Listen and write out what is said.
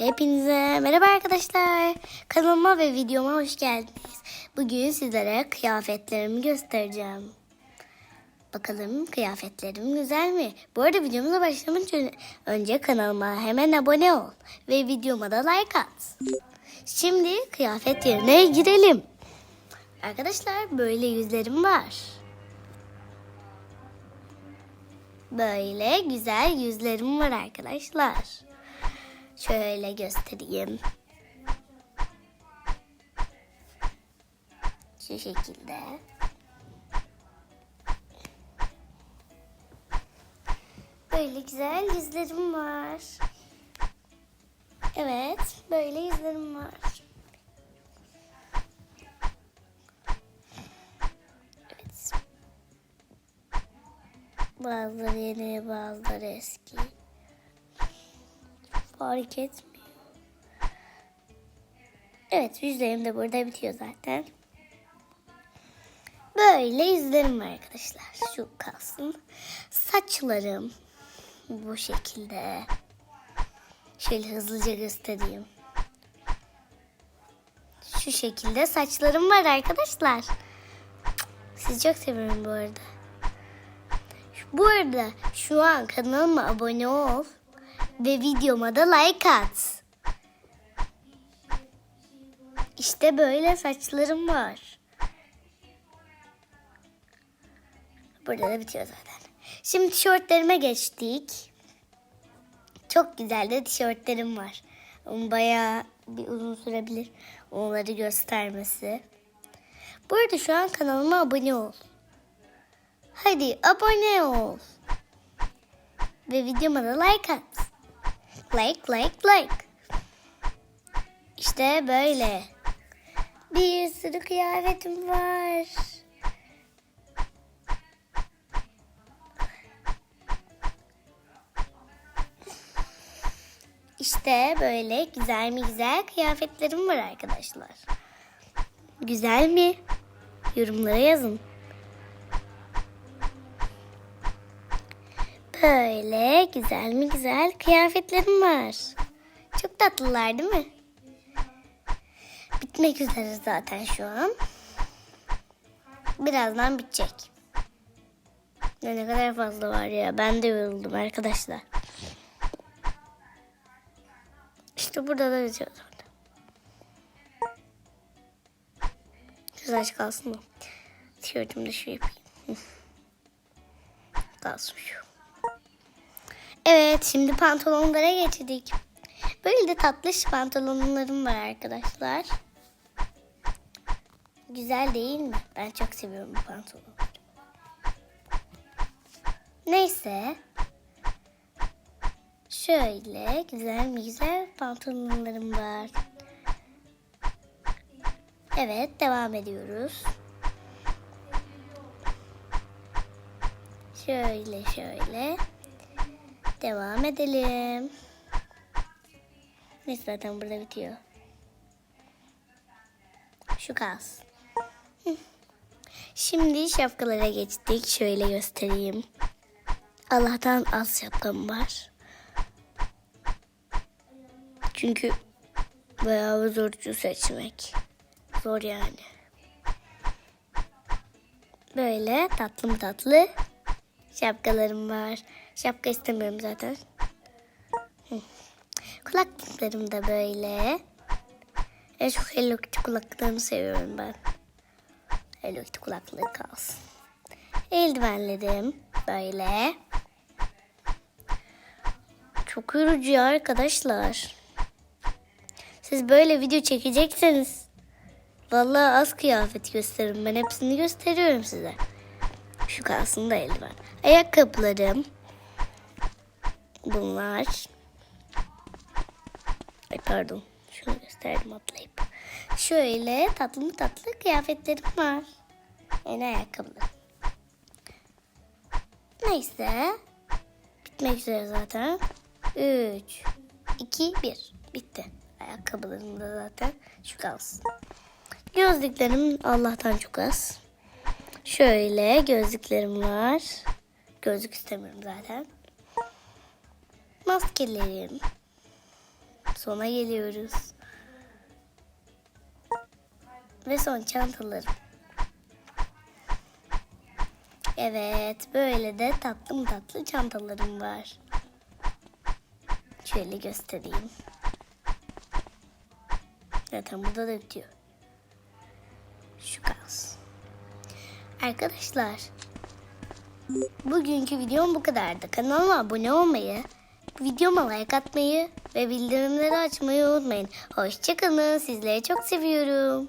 Hepinize merhaba arkadaşlar. Kanalıma ve videoma hoş geldiniz. Bugün sizlere kıyafetlerimi göstereceğim. Bakalım kıyafetlerim güzel mi? Bu arada videomuza başlamadan önce kanalıma hemen abone ol. Ve videoma da like at. Şimdi kıyafet yerine girelim. Arkadaşlar böyle yüzlerim var. Böyle güzel yüzlerim var arkadaşlar. Şöyle göstereyim. Şu şekilde. Böyle güzel yüzlerim var. Evet, böyle yüzlerim var. Evet. Bazıları yeni, bazıları eski. Fark etmiyor. Evet yüzlerim de burada bitiyor zaten. Böyle yüzlerim var arkadaşlar. Şu kalsın. Saçlarım bu şekilde. Şöyle hızlıca göstereyim. Şu şekilde saçlarım var arkadaşlar. Sizi çok seviyorum bu arada. Bu arada şu an kanalıma abone ol ve videoma da like at. İşte böyle saçlarım var. Burada da bitiyor zaten. Şimdi tişörtlerime geçtik. Çok güzel de tişörtlerim var. Bayağı bir uzun sürebilir onları göstermesi. Bu arada şu an kanalıma abone ol. Hadi abone ol. Ve videoma da like at. Like, like, like. İşte böyle. Bir sürü kıyafetim var. İşte böyle güzel mi güzel kıyafetlerim var arkadaşlar. Güzel mi? Yorumlara yazın. Böyle güzel mi güzel kıyafetlerim var. Çok tatlılar değil mi? Bitmek üzere zaten şu an. Birazdan bitecek. Ya ne kadar fazla var ya. Ben de yoruldum arkadaşlar. İşte burada da bitiyor zaten. Güzel kalsın mı? Tişörtümü de. Kalsın şu. Evet şimdi pantolonlara geçtik. Böyle de tatlış pantolonlarım var arkadaşlar. Güzel değil mi? Ben çok seviyorum bu pantolonu. Neyse. Şöyle güzel güzel pantolonlarım var. Evet devam ediyoruz. Şöyle şöyle. Devam edelim. Neyse zaten burada bitiyor. Şu kalsın. Şimdi şapkalara geçtik. Şöyle göstereyim. Allah'tan az şapkam var. Çünkü bayağı zorcu seçmek. Zor yani. Böyle tatlı tatlı şapkalarım var. Şapka istemiyorum zaten. Kulaklıklarım da böyle. En çok Hello Kitty kulaklıklarını seviyorum ben. Hello Kitty kulaklığı kalsın. Eldivenlerim böyle. Çok yorucu ya arkadaşlar. Siz böyle video çekecekseniz vallahi az kıyafet gösteririm. Ben hepsini gösteriyorum size. Şu kalsın da eldiven. Ayakkabılarım. Bunlar. Ay pardon. Şunu gösterdim atlayıp. Şöyle tatlı mı tatlı kıyafetlerim var. Yeni ayakkabılar. Neyse. Bitmek üzere zaten. 3, 2, 1. Bitti. Ayakkabılarım da zaten şu kalsın. Gözlüklerim Allah'tan çok az. Şöyle gözlüklerim var. Gözlük istemiyorum zaten. Maskelerim. Sona geliyoruz. Ve son çantalarım. Evet, böyle de tatlı tatlı çantalarım var. Şöyle göstereyim. Zaten burada da bitiyor. Arkadaşlar, bugünkü videom bu kadardı. Kanalıma abone olmayı, videoma like atmayı ve bildirimleri açmayı unutmayın. Hoşçakalın. Sizleri çok seviyorum.